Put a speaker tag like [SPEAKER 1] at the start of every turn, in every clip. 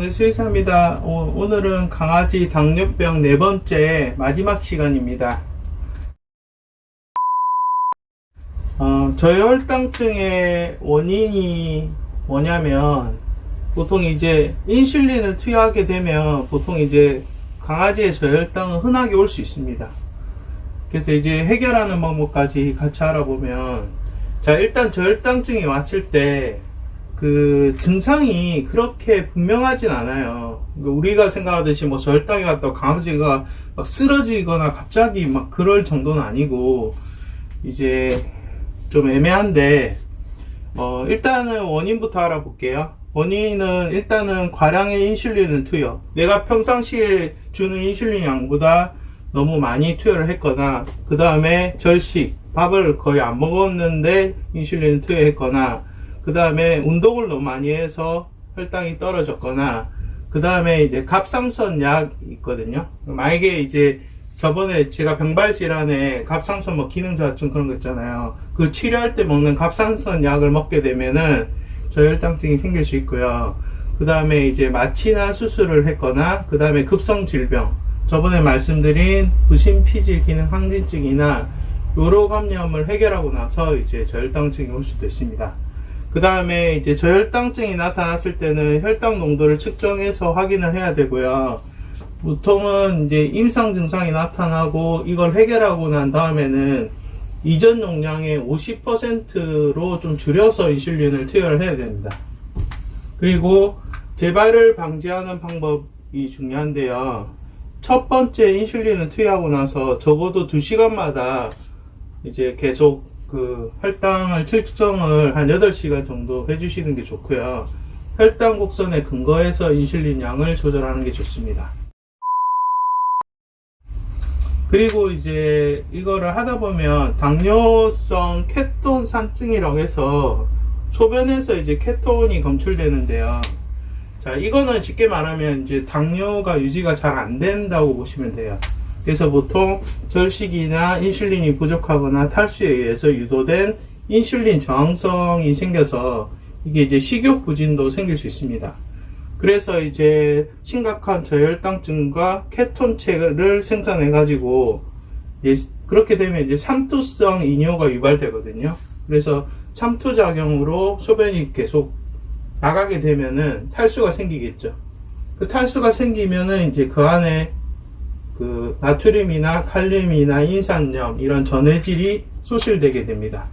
[SPEAKER 1] 네, 수의사입니다. 오, 오늘은 강아지 당뇨병 네 번째 마지막 시간입니다. 어, 저혈당증의 원인이 뭐냐면 보통 이제 인슐린을 투여하게 되면 보통 이제 강아지의 저혈당은 흔하게 올 수 있습니다. 그래서 이제 해결하는 방법까지 같이 알아보면 자 일단 저혈당증이 왔을 때 그 증상이 그렇게 분명하진 않아요. 그러니까 우리가 생각하듯이 뭐 저혈당이 왔다고 강아지가 막 쓰러지거나 갑자기 막 그럴 정도는 아니고 이제 좀 애매한데 어 일단은 원인부터 알아볼게요. 원인은 일단은 과량의 인슐린을 투여. 내가 평상시에 주는 인슐린 양보다 너무 많이 투여를 했거나 그 다음에 절식 밥을 거의 안 먹었는데 인슐린을 투여했거나 그 다음에 운동을 너무 많이 해서 혈당이 떨어졌거나 그 다음에 이제 갑상선 약 있거든요. 만약에 이제 저번에 제가 병발 질환에 갑상선 뭐 기능자증 그런 거 있잖아요. 그 치료할 때 먹는 갑상선 약을 먹게 되면은 저혈당증이 생길 수 있고요. 그 다음에 이제 마취나 수술을 했거나 그 다음에 급성 질병 저번에 말씀드린 부신 피질 기능 항진증이나 요로 감염을 해결하고 나서 이제 저혈당증이 올 수도 있습니다. 그 다음에 이제 저혈당증이 나타났을 때는 혈당 농도를 측정해서 확인을 해야 되고요. 보통은 이제 임상 증상이 나타나고 이걸 해결하고 난 다음에는 이전 용량의 50%로 좀 줄여서 인슐린을 투여를 해야 됩니다. 그리고 재발을 방지하는 방법이 중요한데요. 첫 번째 인슐린을 투여하고 나서 적어도 2시간마다 이제 계속 그 혈당을 측정을 한 8시간 정도 해주시는 게 좋고요. 혈당 곡선에 근거해서 인슐린 양을 조절하는 게 좋습니다. 그리고 이제 이거를 하다 보면 당뇨성 케톤 산증이라고 해서 소변에서 이제 케톤이 검출되는데요. 자, 이거는 쉽게 말하면 이제 당뇨가 유지가 잘 안 된다고 보시면 돼요. 그래서 보통 절식이나 인슐린이 부족하거나 탈수에 의해서 유도된 인슐린 저항성이 생겨서 이게 이제 식욕 부진도 생길 수 있습니다. 그래서 이제 심각한 저혈당증과 케톤체를 생산해 가지고 그렇게 되면 이제 삼투성 이뇨가 유발되거든요. 그래서 삼투 작용으로 소변이 계속 나가게 되면은 탈수가 생기겠죠. 그 탈수가 생기면은 이제 그 안에 그 나트륨이나 칼륨이나 인산염 이런 전해질이 소실되게 됩니다.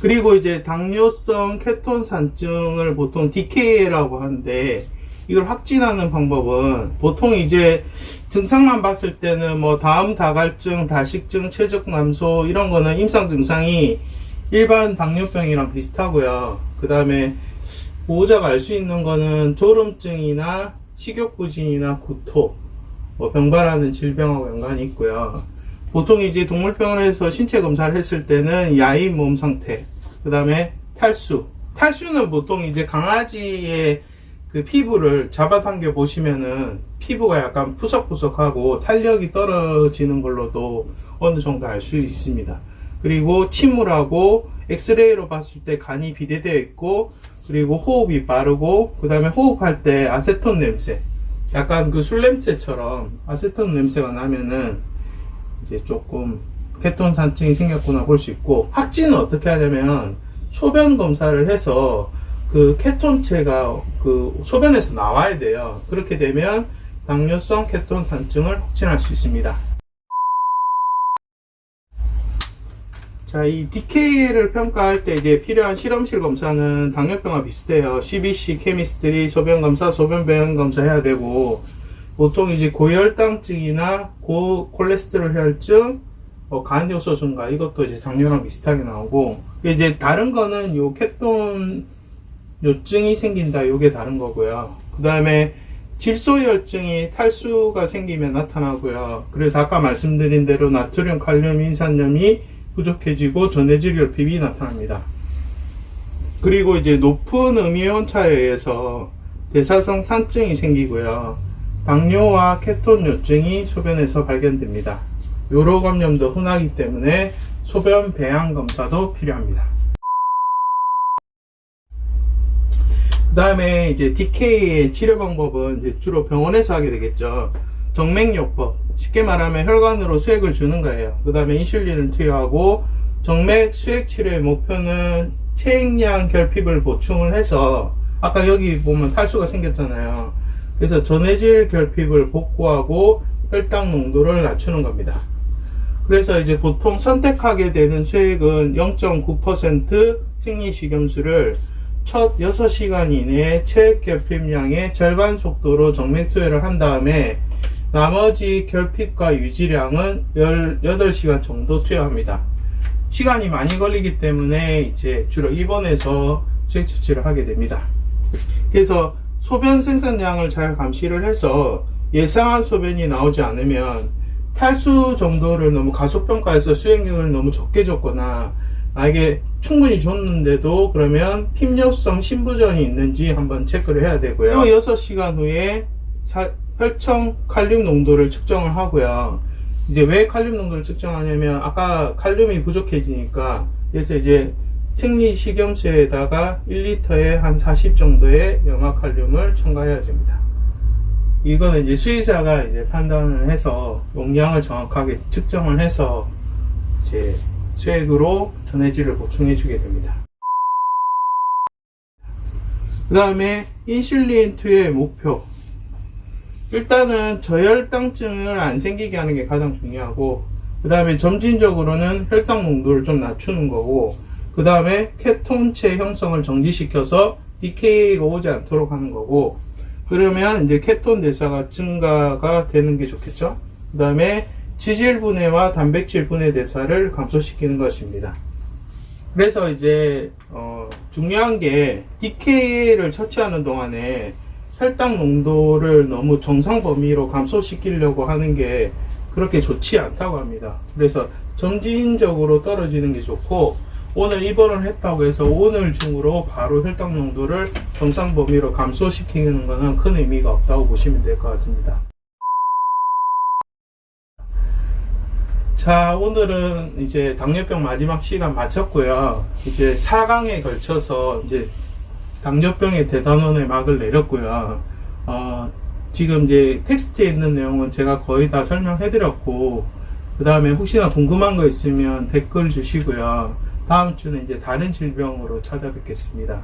[SPEAKER 1] 그리고 이제 당뇨성 케톤 산증을 보통 DKA라고 하는데 이걸 확진하는 방법은 보통 이제 증상만 봤을 때는 뭐 다음 다갈증, 다식증, 체적 감소 이런 거는 임상 증상이 일반 당뇨병이랑 비슷하고요. 그 다음에 보호자가 알 수 있는 거는 졸음증이나 식욕부진이나 구토, 뭐 병발하는 질병하고 연관이 있고요. 보통 이제 동물병원에서 신체 검사를 했을 때는 야인 몸 상태, 그 다음에 탈수. 탈수는 보통 이제 강아지의 그 피부를 잡아당겨 보시면은 피부가 약간 푸석푸석하고 탄력이 떨어지는 걸로도 어느 정도 알 수 있습니다. 그리고 침울하고 엑스레이로 봤을 때 간이 비대되어 있고 그리고 호흡이 빠르고 그 다음에 호흡할 때 아세톤 냄새. 약간 그 술 냄새처럼 아세톤 냄새가 나면은 이제 조금 케톤 산증이 생겼구나 볼 수 있고 확진은 어떻게 하냐면 소변 검사를 해서 그 케톤체가 그 소변에서 나와야 돼요. 그렇게 되면 당뇨성 케톤 산증을 확진할 수 있습니다 자, 이 DK를 평가할 때 이제 필요한 실험실 검사는 당뇨병과 비슷해요. CBC, 케미스트리, 소변 검사, 소변 배양 검사 해야 되고, 보통 이제 고혈당증이나 고콜레스테롤 혈증, 뭐 간요소 증가 이것도 이제 당뇨랑 비슷하게 나오고, 이제 다른 거는 요 케톤 요증이 생긴다. 요게 다른 거고요. 그 다음에 질소혈증이 탈수가 생기면 나타나고요. 그래서 아까 말씀드린 대로 나트륨, 칼륨, 인산염이 부족해지고 전해질 결핍이 나타납니다. 그리고 이제 높은 음이온차에 의해서 대사성 산증이 생기고요. 당뇨와 케톤 요증이 소변에서 발견됩니다. 요로 감염도 흔하기 때문에 소변 배양 검사도 필요합니다. 그 다음에 이제 DK의 치료 방법은 이제 주로 병원에서 하게 되겠죠. 정맥요법 쉽게 말하면 혈관으로 수액을 주는 거예요. 그 다음에 인슐린을 투여하고 정맥 수액 치료의 목표는 체액량 결핍을 보충을 해서 아까 여기 보면 탈수가 생겼잖아요. 그래서 전해질 결핍을 복구하고 혈당 농도를 낮추는 겁니다. 그래서 이제 보통 선택하게 되는 수액은 0.9% 생리식염수를 첫 6시간 이내에 체액 결핍량의 절반 속도로 정맥 투여를 한 다음에 나머지 결핍과 유지량은 18시간 정도 투여합니다. 시간이 많이 걸리기 때문에 이제 주로 입원해서 수액 처치를 하게 됩니다. 그래서 소변 생산량을 잘 감시를 해서 예상한 소변이 나오지 않으면 탈수 정도를 너무 가속평가해서 수행량을 너무 적게 줬거나 만약에 충분히 줬는데도 그러면 핍력성 신부전이 있는지 한번 체크를 해야 되고요. 6시간 후에 사- 혈청 칼륨 농도를 측정을 하고요. 이제 왜 칼륨 농도를 측정하냐면 아까 칼륨이 부족해지니까 그래서 이제 생리 식염수에다가 1리터에 한 40 정도의 염화 칼륨을 첨가해야 됩니다. 이거는 이제 수의사가 이제 판단을 해서 용량을 정확하게 측정을 해서 이제 수액으로 전해질을 보충해 주게 됩니다. 그 다음에 인슐린 투여의 목표. 일단은 저혈당증을 안 생기게 하는 게 가장 중요하고, 그 다음에 점진적으로는 혈당 농도를 좀 낮추는 거고, 그 다음에 케톤체 형성을 정지시켜서 DKA가 오지 않도록 하는 거고, 그러면 이제 케톤 대사가 증가가 되는 게 좋겠죠. 그 다음에 지질 분해와 단백질 분해 대사를 감소시키는 것입니다. 그래서 이제 어, 중요한 게 DKA를 처치하는 동안에 혈당 농도를 너무 정상 범위로 감소시키려고 하는 게 그렇게 좋지 않다고 합니다. 그래서 점진적으로 떨어지는 게 좋고 오늘 입원을 했다고 해서 오늘 중으로 바로 혈당 농도를 정상 범위로 감소시키는 것은 큰 의미가 없다고 보시면 될 것 같습니다. 자, 오늘은 이제 당뇨병 마지막 시간 마쳤고요. 이제 4강에 걸쳐서 이제 당뇨병의 대단원의 막을 내렸고요. 어, 지금 이제 텍스트에 있는 내용은 제가 거의 다 설명해 드렸고, 그 다음에 혹시나 궁금한 거 있으면 댓글 주시고요. 다음 주는 이제 다른 질병으로 찾아뵙겠습니다.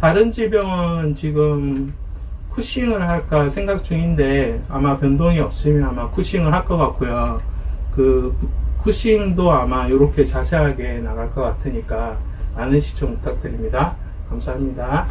[SPEAKER 1] 다른 질병은 지금 쿠싱을 할까 생각 중인데 아마 변동이 없으면 아마 쿠싱을 할 것 같고요. 그 쿠싱도 아마 이렇게 자세하게 나갈 것 같으니까 많은 시청 부탁드립니다. 감사합니다.